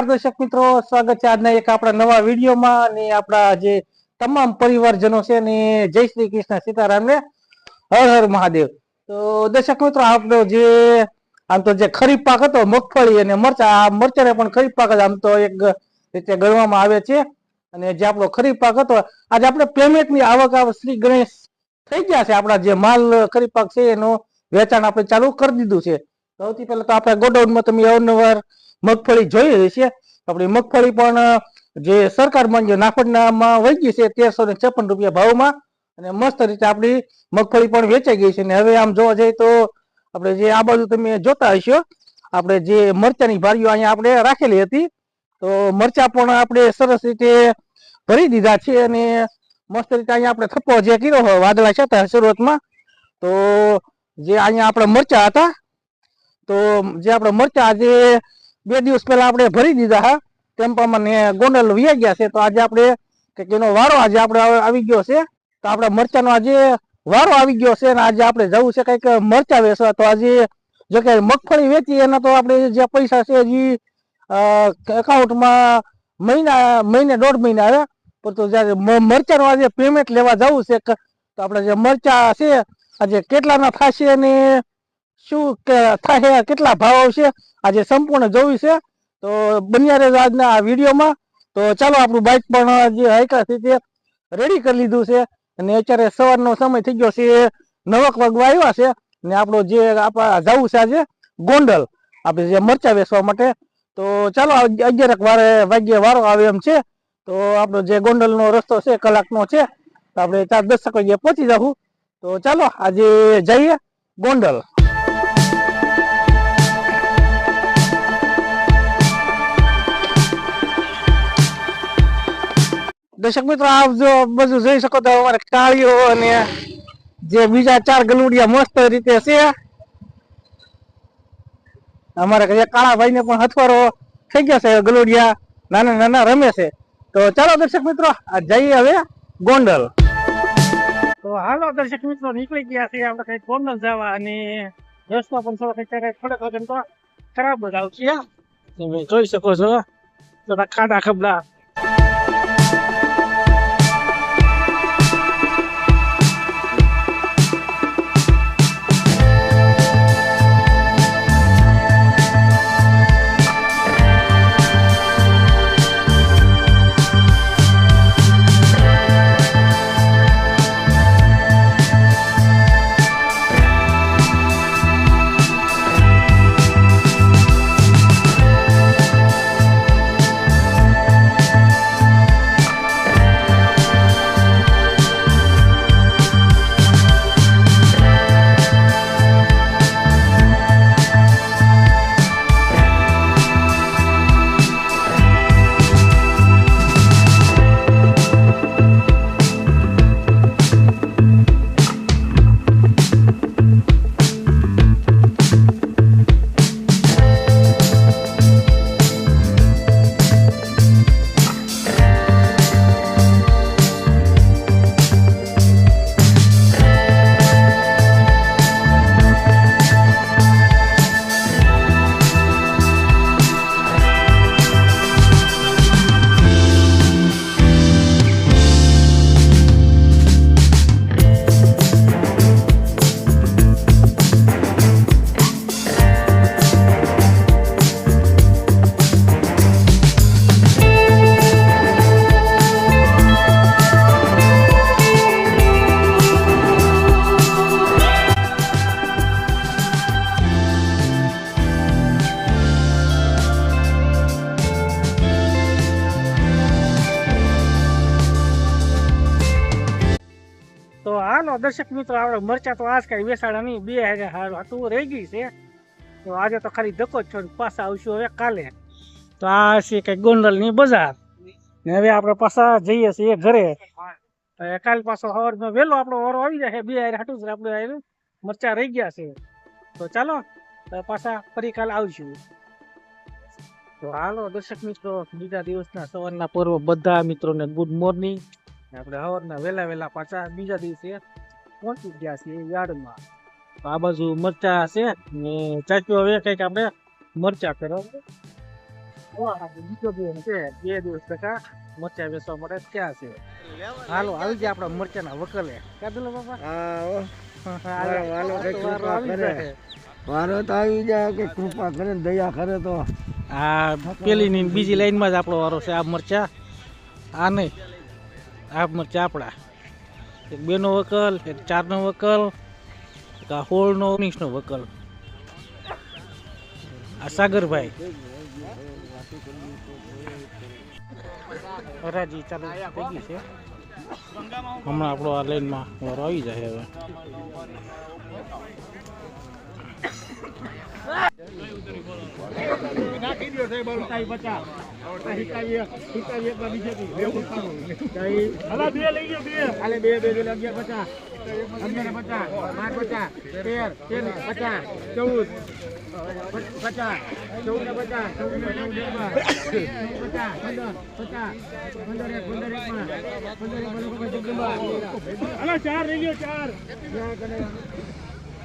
નમસ્કાર દર્શક મિત્રો, સ્વાગત છે આજના એક આપણા નવા વિડીયોમાં અને આપણા જે તમામ પરિવારજનો છે ને, જય શ્રી કૃષ્ણ સીતારામ ને, હર હર મહાદેવ. તો દર્શક મિત્રો, આપણો જે આમ તો જે ખરીફ પાક હતો, મગફળી અને મરચા, આ મરચાને પણ ખરીફ પાક જ આમ તો એક રીતે ગણવામાં આવે છે. અને જે આપણો ખરીફ પાક હતો, આજે આપણે પેમેન્ટની આવક શ્રી ગણેશ થઈ ગયા છે. આપણા જે માલ ખરીફ પાક છે એનું વેચાણ આપણે ચાલુ કરી દીધું છે. સૌથી પહેલા તો આપણે ગોડાઉનમાં તમે અવારનવાર મગફળી જોઈ રહી છે. આપણી મગફળી પણ જે સરકાર જે નાફડનામાં વહી છે તેરસો ને છપ્પન રૂપિયા ભાવમાં અને મસ્ત રીતે આપણી મગફળી પણ વેચાઈ ગઈ છે. અને હવે આમ જોવા જઈએ તો આપણે જે આ બાજુ તમે જોતા હશો, આપણે જે મરચાની ભારીઓ અહીંયા આપણે રાખેલી હતી, તો મરચા પણ આપણે સરસ રીતે ભરી દીધા છે અને મસ્ત રીતે અહીંયા આપણે થપ્પો જે કર્યો હોય વાદળા છતાં શરૂઆતમાં, તો જે અહીંયા આપણે મરચા હતા, તો જે આપણે મરચા આજે બે દિવસ પહેલા આપણે ભરી દીધા, હા? ટેમ્પામાં ને ગોંડલ વ્યા ગયા છે, તો આજે આપણે કે એનો વારો આજે આપણે આવી ગયો છે. તો આપણે મરચાનો આજે વારો આવી ગયો છે અને આજે આપણે જવું છે કંઈક મરચા વેચવા. તો આજે જો કે મગફળી વેચી, એના તો આપણે જે પૈસા છે હજી એકાઉન્ટમાં મહિના, મહિને, દોઢ મહિના આવ્યા પરંતુ જ્યારે મરચાનું આજે પેમેન્ટ લેવા જવું છે તો આપણે જે મરચા છે, આજે કેટલાના થશે અને શું કે થાય કેટલા ભાવ આવશે આજે સંપૂર્ણ જોયું છે. તો બન્યા રહેજો આજના આ વિડીયોમાં. તો ચાલો આપણું બાઇક પણ જે હાઈકા છે તે રેડી કરી લીધું છે. અને અત્યારે સવારનો સમય થઈ ગયો છે. નવક વાગવા આવ્યા છે. ને આપણો જે આપણા જવું છે આજે ગોંડલ. આપણે જે મરચા વેચવા માટે. તો ચાલો અગિયારક વારે વાગ્યે વારો આવે એમ છે. તો આપણો જે ગોંડલનો રસ્તો છે, કલાકનો છે. તો આપણે ચાર દસ વાગ્યે પહોંચી જવું તો ચાલો આજે જઈએ ગોંડલ. દર્શક મિત્રો, આપ જો બધું જોઈ શકો તો અમારે કાળીઓ અને જે બીજા ચાર ગલુડિયા મસ્ત રીતે છે. અમારે કાળા ભાઈ ને પણ હથવારો થઈ ગયા છે, ગલુડિયા નાના નાના રમે છે. તો ચાલો દર્શક મિત્રો જઈએ હવે ગોંડલ. તો હાલો દર્શક મિત્રો, નીકળી ગયા છે આપણે કઈ ગોંડલ જવા અને રસ્તો પણ થોડો કઈ ક્યારેક થોડોક તો ખરાબ જ આવશે તમે જોઈ શકો છો થોડા ખાડા ખબડા. તો દર્શક મિત્રો, આપણે મરચા તો આજ કઈ વેસાડા નહીં, બે હાજર હારું. હતું રહી ગઈ છે. તો આજે તો ખાલી ધક્કો જ છો, પાછા આવશું હવે કાલે. તો આ છે કઈ ગોંડલની બજાર. ને હવે આપણે પાછા જઈએ છીએ ઘરે. કાલ પાછો સવારમાં વહેલો આપણો વારો આવી જાય બે હારે હાટું જ આપણે હારે મરચા રહી ગયા છે. તો ચાલો પાછા ફરી કાલ આવશું. તો હાલો દર્શક મિત્રો, બીજા દિવસના સવારના પર્વ બધા મિત્રોને ગુડ મોર્નિંગ આપણે સવારના વહેલા વહેલા પાછા બીજા દિવસે પહોંચી ગયા છીએ યાર્ડમાં. તો આ બાજુ મરચા છે ને ચાચું હવે કંઈક આપણે મરચા કરો બીજો દિવસ છે બે દિવસ ટકા મરચા વેચવા માટે ક્યાં છે. હાલો આવી ગયા આપણા મરચાના વકલે. ક્યાં દિલો બાપા. જાય. વારો તો આવી જાય કે કૃપા કરે દયા કરે તો. આ પેલી ની બીજી લાઈનમાં જ આપણો વારો છે આ મરચા. આ નહીં. આ ચાપડા એક બેનો વકલ, એક ચારનો વકલ, એક આ હોળનો ઓગણીસનો વકલ. આ સાગરભાઈ. હરાજી ચાલુ થઈ ગઈ છે. હમણાં આપણો આ લાઈનમાં વારો આવી જાય હવે. બે બે અગિયાર પચાસ અગિયાર પચાસ પાંચ પચાસ તેર તેર પચાસ ચૌદ પચાસ ચૌદ પચાસ ચૌદ ને પંદર પચાસ પંદર એક પંદર પંદર ચાર રહી ગયો, ચાર.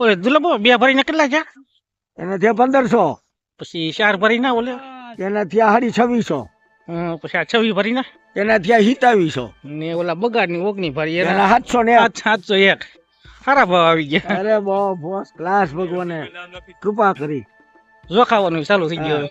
ઓલે દુલભો બે ભરીને કેટલા છે એને થયા પંદરસો. પછી ચાર ભરીના ઓલે? એના થયા સાડી છવ્વીસો. પછી આ છવ્વી ભરીના? એના થયા સિત્તાવીસો. ને ઓલા બગાડની ઓગણી ભરી એના સાતસો ને સાતસો એક. સારા ભાવ આવી ગયા. અરે બહુ બોસ ક્લાસ ભગવાને. કૃપા કરી. જોખાવાનું ચાલુ થઈ ગયું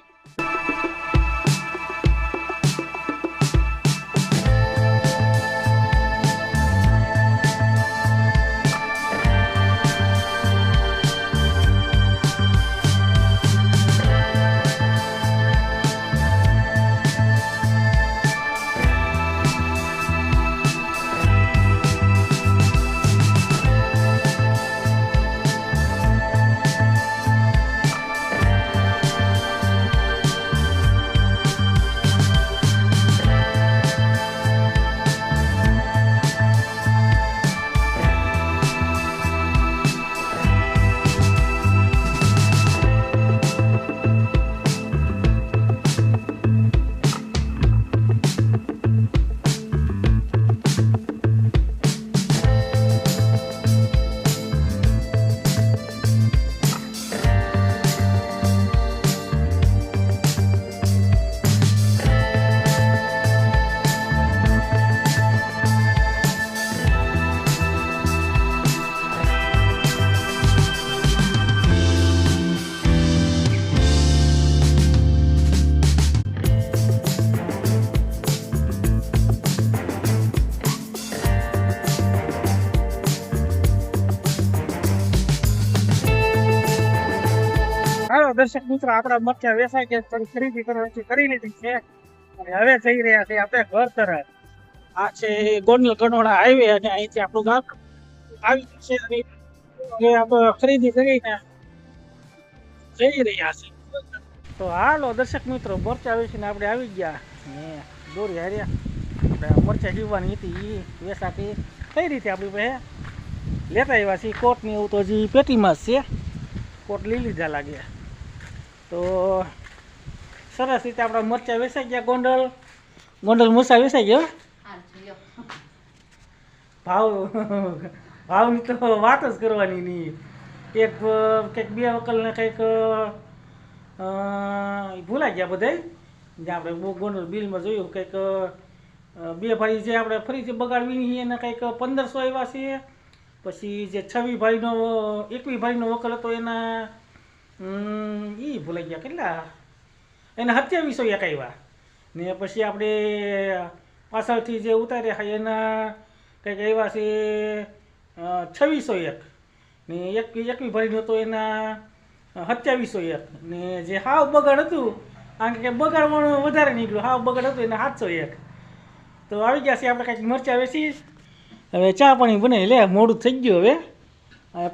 દર્શક મિત્રો, આપણા મરચા વેચાય કે ખરીદી કરવાની કરી લીધી છે, અને હવે જઈ રહ્યા છે આપણે ઘર તરફ. આ છે ગોંડલ ગણોડા હાઈવે અને અહીંથી આપણું ગામ આવી છે અને આપણે ખરીદી કરીને જઈ રહ્યા છે. તો હાલો દર્શક મિત્રો, મરચા વેચીને આપણે આવી ગયા. ને દોરી હાર્યા. આપણે મરચા જીવવાની હતી એ વેચાતી કઈ રીતે આપણી પાસે લેતા આવ્યા છીએ? કોટની એવું તો હજી પેટીમાં છે. કોટ લઈ લીધા લાગે. તો સરસ રીતે આપણા મરચા વેસાઈ ગયા, ગોંડલ. ગોંડલ મૂસા વેસાઈ ગયો ભાવ, ભાવની તો વાત જ કરવાની નહીં. એક, કંઈક બે વકલને કંઈક ભૂલાઈ ગયા બધાય. જે આપણે ગોંડલ બિલમાં જોયું, કંઈક બે ભાઈ જે આપણે ફરીથી બગાડવી નહીં, એને કંઈક પંદરસો આવ્યા છે પછી જે છવ્વી ભાઈનો, એકવી ભાઈનો વકલ હતો, એના એ ભૂલાઈ ગયા કેટલા? એને સત્યાવીસો એક આવ્યા ને પછી આપણે પાછળથી જે ઉતાર્યા હા એના કંઈક આવ્યા છે છવ્વીસો એક. ને એક એકવી ભરીનો હતો એના સત્યાવીસો એક. ને જે હાવ બગાડ હતું કારણ કે બગાડવાનું વધારે નીકળ્યું. હાવ બગાડ હતું, એને સાતસો એક. તો આવી ગયા છે, આપણે કંઈક મરચાં વેચી. હવે ચા પાણી બનાવી લે, મોડું થઈ ગયું હવે.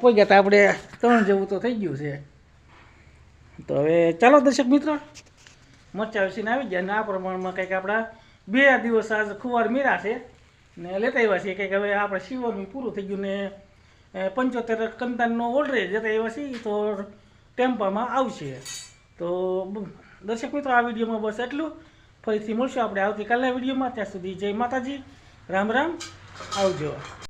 પહોંચ્યા ગયા આપણે ત્રણ જેવું તો થઈ ગયું છે. તો હવે ચાલો દર્શક મિત્રો, મરચાં વેચીને આવી ગયા અને આ પ્રમાણમાં કંઈક આપણા બે દિવસ આજ ખુવાર મીરા છે ને લેતા આવ્યા છીએ. કંઈક હવે આપણે શિવરનું પૂરું થઈ ગયું ને પંચોતેર કંતાનનો ઓલરેજ જતા આવ્યા છીએ. તો ટેમ્પામાં આવશે. તો દર્શક મિત્રો, આ વિડીયોમાં બસ એટલું. ફરીથી મળશું આપણે આવતીકાલના વિડીયોમાં. ત્યાં સુધી જય માતાજી. રામ રામ. આવજો.